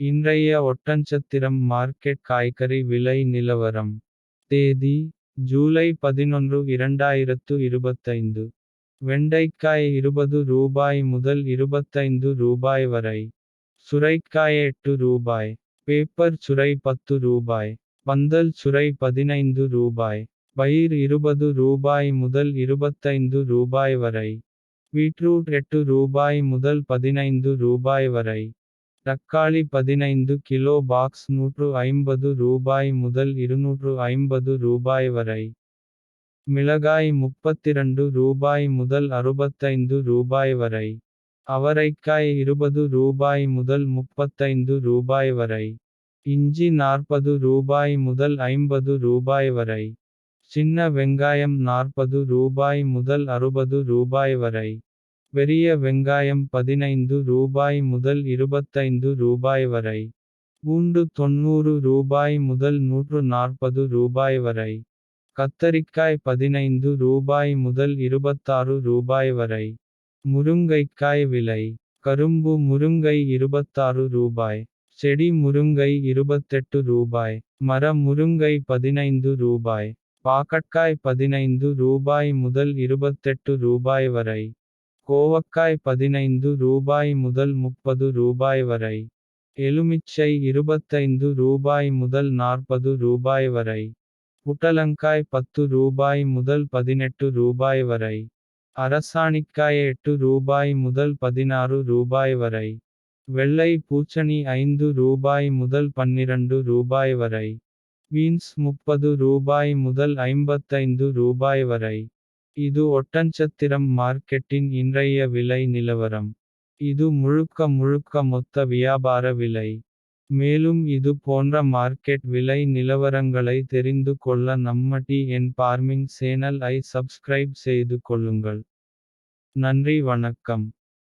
இன்றைய ஒட்டன்சத்திரம் மார்க்கெட் காய்கறி விலை நிலவரம். தேதி ஜூலை பதினொன்று இரண்டாயிரத்து இருபத்தைந்து. வெண்டைக்காய் இருபது ரூபாய் முதல் இருபத்தைந்து ரூபாய் வரை. சுரைக்காய் எட்டு ரூபாய். பேப்பர் சுரை பத்து ரூபாய். பந்தல் சுரை பதினைந்து ரூபாய். பயிர் இருபது ரூபாய் முதல் இருபத்தைந்து ரூபாய் வரை. பீட்ரூட் எட்டு ரூபாய் முதல் பதினைந்து ரூபாய் வரை. தக்காளி பதினைந்து கிலோ பாக்ஸ் நூற்று ஐம்பது ரூபாய் முதல் இருநூற்று ஐம்பது ரூபாய் வரை. மிளகாய் முப்பத்திரண்டு ரூபாய் முதல் அறுபத்தைந்து ரூபாய் வரை. அவரைக்காய் இருபது ரூபாய் முதல் முப்பத்தைந்து ரூபாய் வரை. இஞ்சி நாற்பது ரூபாய் முதல் ஐம்பது ரூபாய் வரை. சின்ன வெங்காயம் நாற்பது ரூபாய் முதல் அறுபது ரூபாய் வரை. பெரிய வெங்காயம் பதினைந்து ரூபாய் முதல் இருபத்தைந்து ரூபாய் வரை. பூண்டு தொண்ணூறு ரூபாய் முதல் நூற்று நாற்பது ரூபாய் வரை. கத்தரிக்காய் பதினைந்து ரூபாய் முதல் இருபத்தாறு ரூபாய் வரை. முருங்கைக்காய் விலை. கரும்பு முருங்கை இருபத்தாறு ரூபாய். செடி முருங்கை இருபத்தெட்டு ரூபாய். மர முருங்கை பதினைந்து ரூபாய். பாக்கட்காய் பதினைந்து ரூபாய் முதல் இருபத்தெட்டு ரூபாய் வரை. கோவக்காய் பதினைந்து ரூபாய் முதல் முப்பது ரூபாய் வரை. எலுமிச்சை இருபத்தைந்து ரூபாய் முதல் நாற்பது ரூபாய் வரை. புட்டலங்காய் பத்து ரூபாய் முதல் பதினெட்டு ரூபாய் வரை. அரசாணிக்காய் எட்டு ரூபாய் முதல் பதினாறு ரூபாய் வரை. வெள்ளை பூச்சணி ஐந்து ரூபாய் முதல் பன்னிரண்டு ரூபாய் வரை. பீன்ஸ் முப்பது ரூபாய் முதல் ஐம்பத்தைந்து ரூபாய் வரை. இது ஒட்டன்சத்திரம் மார்க்கெட்டின் இன்றைய விலை நிலவரம். இது முழுக்க முழுக்க மொத்த வியாபார விலை. மேலும் இது போன்ற மார்க்கெட் விலை நிலவரங்களை தெரிந்து கொள்ள நம்ம டி என் பார்மிங் சேனல் ஐ சப்ஸ்கிரைப் செய்து கொள்ளுங்கள். நன்றி வணக்கம்.